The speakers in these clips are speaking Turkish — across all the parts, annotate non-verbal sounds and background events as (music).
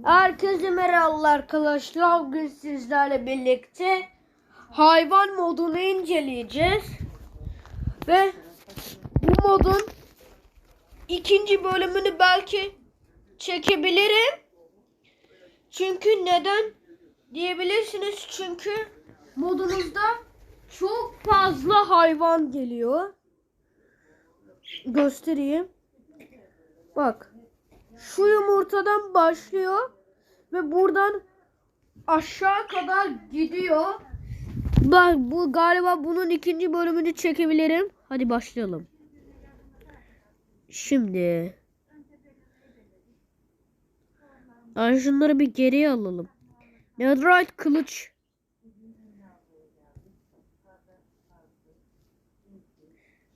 Herkese merhaba arkadaşlar. Bugün sizlerle birlikte hayvan modunu inceleyeceğiz. Ve bu modun ikinci bölümünü belki çekebilirim. Çünkü neden diyebilirsiniz. Çünkü modunuzda çok fazla hayvan geliyor. Göstereyim. Bak. Şu yumurtadan başlıyor ve buradan aşağı kadar gidiyor. Ben bu galiba bunun ikinci bölümünü çekebilirim. Hadi başlayalım. Şimdi Ay şunları bir geriye alalım. Netherite kılıç.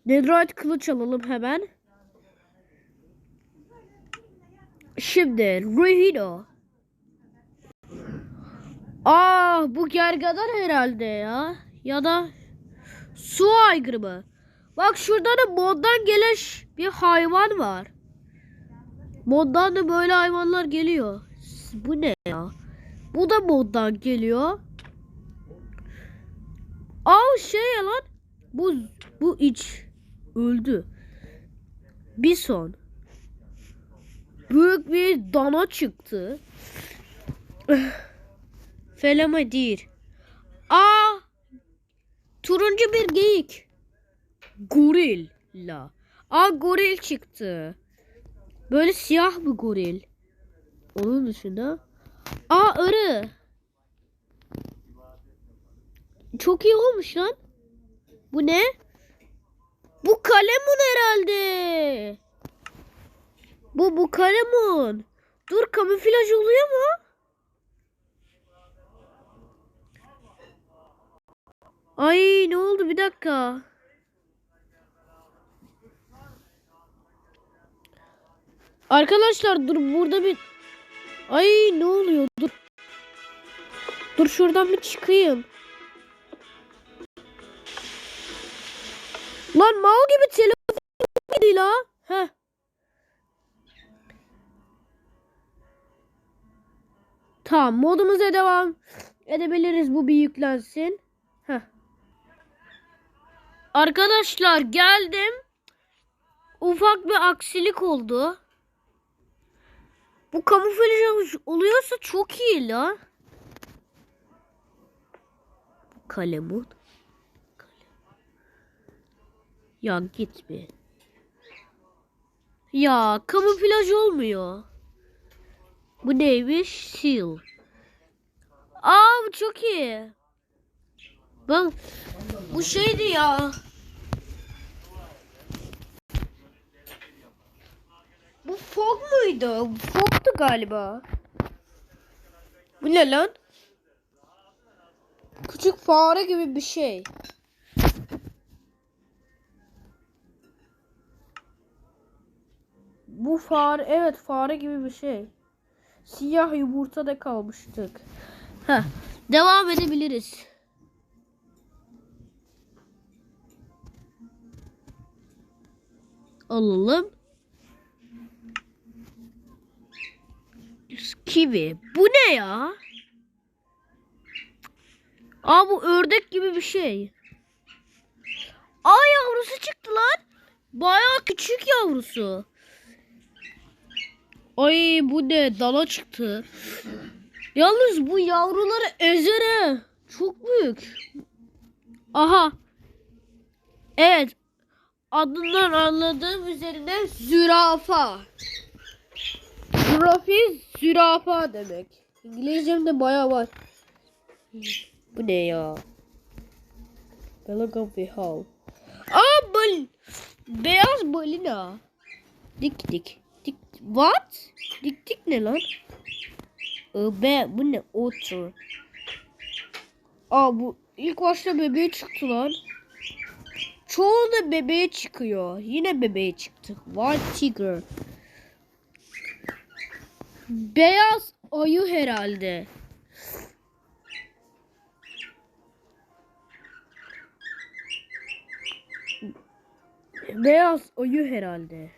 Netherite kılıç alalım hemen. Şimdi Rehino. Aa bu gergadan herhalde ya. Ya da su aygırı Bak şurada da moddan gelen bir hayvan var. Moddan da böyle hayvanlar geliyor. Bu ne ya? Bu da moddan geliyor. Aa şey ya lan. Bu bu iç öldü. Bir son büyük bir dana çıktı. (sighs) Feleme değil. Aa! Turuncu bir geyik. Gorilla. Aa goril çıktı. Böyle siyah bir goril. Onun dışında. Aa arı. Çok iyi olmuş lan. Bu ne? Bu kalemun herhalde. Bu bu kalemun. Dur kamuflaj oluyor mu? Ay ne oldu bir dakika. Arkadaşlar dur burada bir Ay ne oluyor? Dur. Dur şuradan bir çıkayım. Lan mal gibi telefon gidiyor la. Heh. Tamam modumuza devam edebiliriz. Bu bir yüklensin. Heh. Arkadaşlar geldim. Ufak bir aksilik oldu. Bu kamuflaj oluyorsa çok iyi la. Kalemut. Ya git bir. Ya kamuflaj olmuyor. Bu neymiş? Seal. Aa bu çok iyi. Ben bu şeydi ya. Bu fog muydu? Fog'tu galiba. Bu ne lan? Küçük fare gibi bir şey. Bu fare evet fare gibi bir şey. Siyah yumurtada kalmıştık. Heh, devam edebiliriz. Alalım. Kivi. Bu ne ya? Aa bu ördek gibi bir şey. Aa yavrusu çıktı lan. Bayağı küçük yavrusu. Ay bu ne? Dala çıktı. Yalnız bu yavruları ezer he. Çok büyük. Aha. Evet. Adından anladığım üzerine zürafa. Zürafi zürafa demek. İngilizcemde baya var. Bu ne ya? Beluga Vihal. Aa bal beyaz balina. Dik dik. What? Dik dik ne lan? Be bu ne? Otter. Aa bu ilk başta bebeğe çıktı lan. Çoğu da bebeğe çıkıyor. Yine bebeğe çıktı. White tiger. Beyaz ayı herhalde. Beyaz ayı herhalde.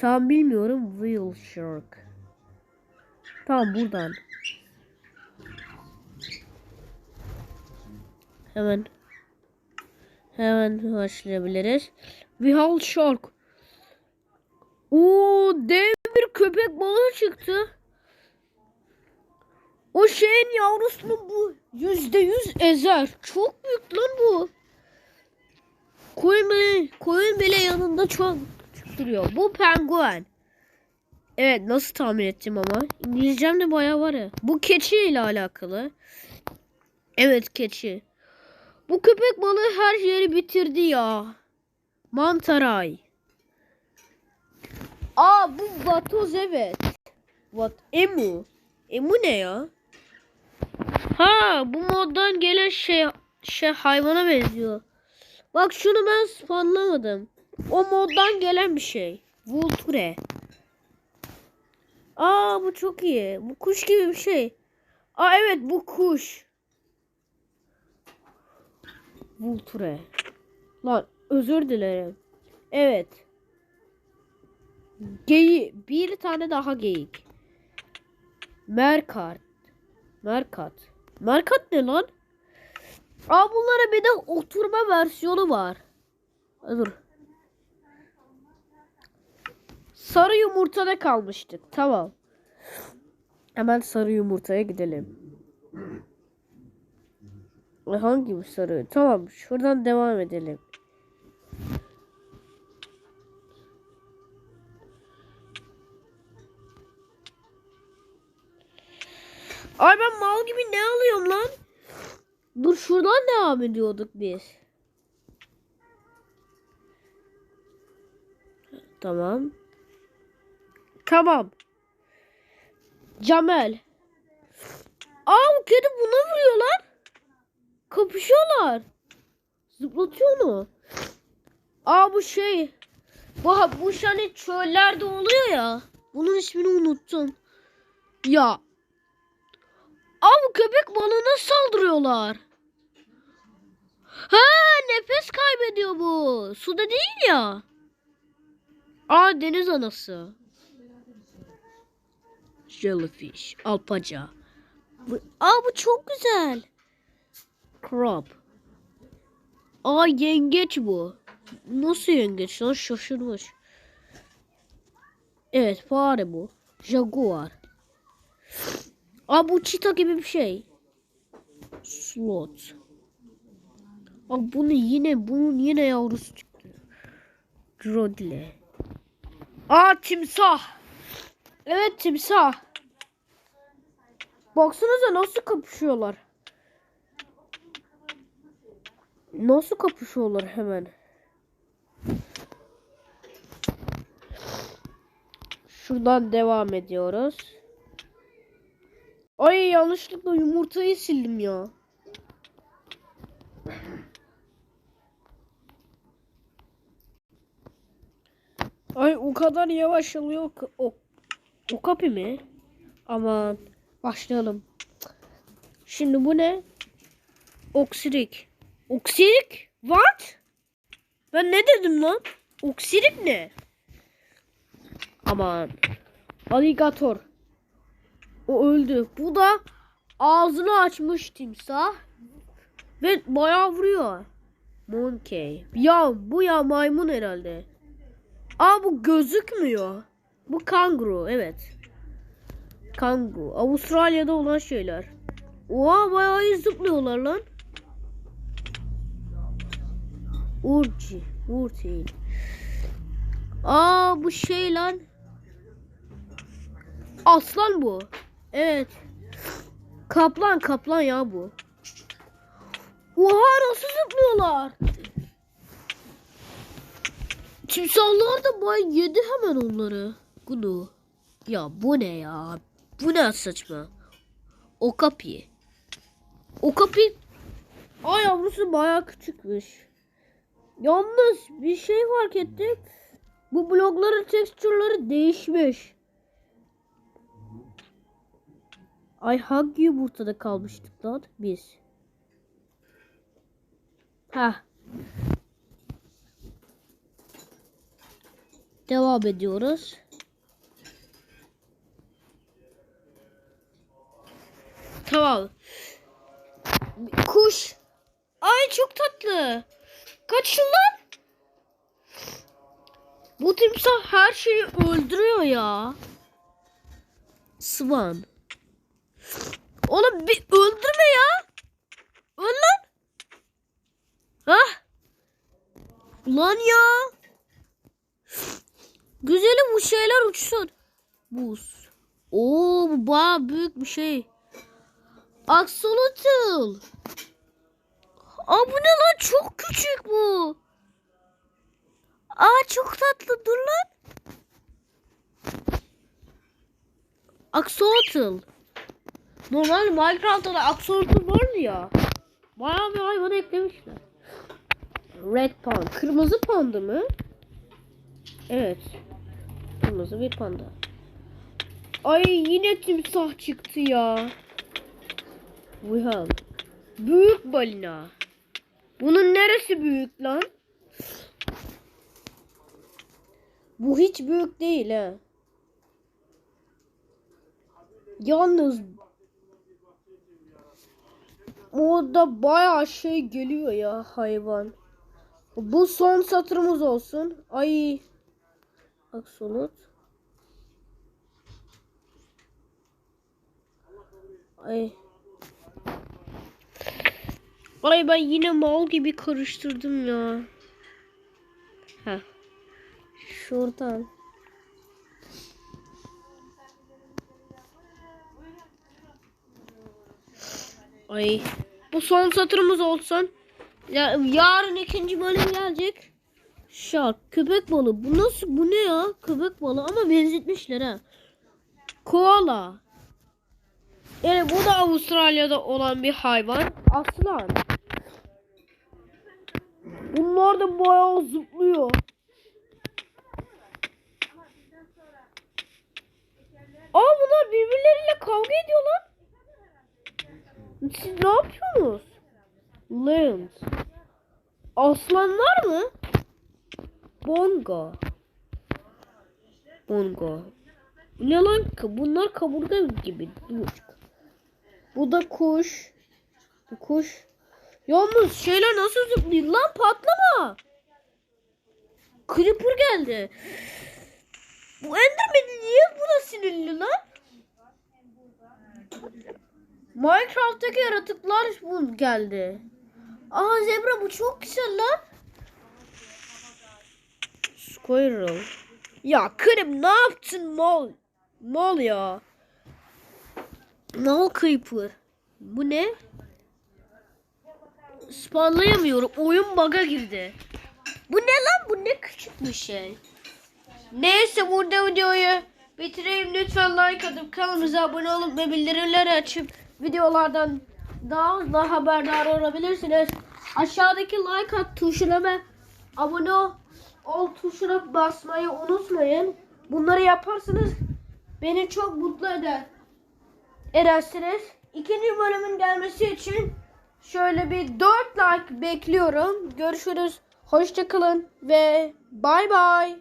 Tam bilmiyorum. Whale shark. Tamam buradan. Hemen. Hemen başlayabiliriz. Vihal Shark. Oo dev bir köpek balığı çıktı. O şeyin yavrusunu bu yüzde yüz ezer. Çok büyük lan bu. Koyun bile, koyun bile yanında çok duruyor. Bu penguen. Evet nasıl tahmin ettim ama. İngilizcem de bayağı var ya. Bu keçi ile alakalı. Evet keçi. Bu köpek balığı her yeri bitirdi ya. Mantaray. Aa bu vatoz evet. What? Emu. Emu ne ya? Ha bu moddan gelen şey şey hayvana benziyor. Bak şunu ben spawnlamadım. O moddan gelen bir şey. Vulture. Aa bu çok iyi. Bu kuş gibi bir şey. Aa evet bu kuş. Vulture. Lan özür dilerim. Evet. Geyik. Bir tane daha geyik. Merkat. Merkat. Merkat ne lan? Aa bunlara bir de oturma versiyonu var. Dur. Sarı yumurtada kalmıştık. Tamam. Hemen sarı yumurtaya gidelim. E, Hangi bu sarı? Tamam şuradan devam edelim. Ay ben mal gibi ne alıyorum lan? Dur şuradan devam ediyorduk biz. Tamam. Tamam. Camel. Aa bu kedi buna vuruyor lan. Kapışıyorlar. Zıplatıyor onu. Aa bu şey. Bu, bu hani çöllerde oluyor ya. Bunun ismini unuttum. Ya. Aa bu köpek balığına saldırıyorlar. Ha nefes kaybediyor bu. Suda değil ya. Aa deniz anası. Jellyfish. Alpaca. Bu, aa bu çok güzel. Crab. Aa yengeç bu. Nasıl yengeç lan şaşırmış. Evet fare bu. Jaguar. Aa bu çita gibi bir şey. Slot. Aa bunu yine bunun yine yavrusu çıktı. Drodle. Aa timsah. Evet timsah. Baksanıza nasıl kapışıyorlar. Nasıl kapışıyorlar hemen. Şuradan devam ediyoruz. Ay yanlışlıkla yumurtayı sildim ya. Ay o kadar yavaş alıyor ki o, o kapı mı? Aman başlayalım. Şimdi bu ne? Oksirik. Oksirik? What? Ben ne dedim lan? Oksirik ne? Aman. Aligator. O öldü. Bu da ağzını açmış timsah. Ve bayağı vuruyor. Monkey. Ya bu ya maymun herhalde. Aa bu gözükmüyor. Bu kanguru evet. Kanguru. Avustralya'da olan şeyler. Oha bayağı iyi zıplıyorlar lan. Urci. Urti. Aa bu şey lan. Aslan bu. Evet. Kaplan kaplan ya bu. Oha nasıl zıplıyorlar? Timsahlar da bay yedi hemen onları. Bunu. Ya bu ne ya? Bu ne saçma? O kapı. O kapı. Ay yavrusu bayağı küçükmüş. Yalnız bir şey fark ettik. Bu blokların tekstürleri değişmiş. Ay hangi yumurtada kalmıştık lan biz? Ha. Devam ediyoruz. Tamam. Kuş. Ay çok tatlı. Kaçın lan. Bu timsah her şeyi öldürüyor ya. Swan. Oğlum bir öldürme ya. Öl lan. Hah. Ulan ya. Güzelim bu şeyler uçsun. Buz. Oo bu baya büyük bir şey. Axolotl. Aa bu ne lan çok küçük bu. Aa çok tatlı dur lan. Axolotl. Normal Minecraft'ta da Axolotl vardı ya. Bayağı bir hayvan eklemişler. Red Panda. Kırmızı panda mı? Evet. Kırmızı bir panda. Ay yine timsah çıktı ya. Wuhan. Büyük balina. Bunun neresi büyük lan? Bu hiç büyük değil ha. Yalnız orada bayağı şey geliyor ya hayvan. Bu son satırımız olsun. Ay. Aksolot. Ay. Ay ben yine mal gibi karıştırdım ya. Heh. Şuradan. Ay. Bu son satırımız olsun. Ya, yarın ikinci bölüm gelecek. Şak. Köpek balığı. Bu nasıl? Bu ne ya? Köpek balığı ama benzetmişler ha. Koala. Yani bu da Avustralya'da olan bir hayvan. Aslan. Bunlar da bayağı zıplıyor. Aa bunlar birbirleriyle kavga ediyor lan. Siz ne yapıyorsunuz? Lions. Aslanlar mı? Bongo. Bongo. Ne lan? Bunlar kaburga gibi. Bu da kuş. Bu kuş. Yalnız şeyler nasıl zıplıyor lan patlama. Creeper geldi. Bu Enderman niye buna sinirli lan? Minecraft'taki yaratıklar bu geldi. Aa zebra bu çok güzel lan. Squirrel. Ya Kırım ne yaptın mal? Mal ya. Mal creeper. Bu ne? Spawnlayamıyorum. Oyun bug'a girdi. Bu ne lan? Bu ne küçük bir şey. Neyse burada videoyu bitireyim. Lütfen like atıp kanalımıza abone olup ve bildirimleri açıp videolardan daha hızlı haberdar olabilirsiniz. Aşağıdaki like at tuşuna ve abone ol tuşuna basmayı unutmayın. Bunları yaparsanız beni çok mutlu eder. Edersiniz. İkinci bölümün gelmesi için şöyle bir 4 like bekliyorum. Görüşürüz. Hoşçakalın ve bay bay.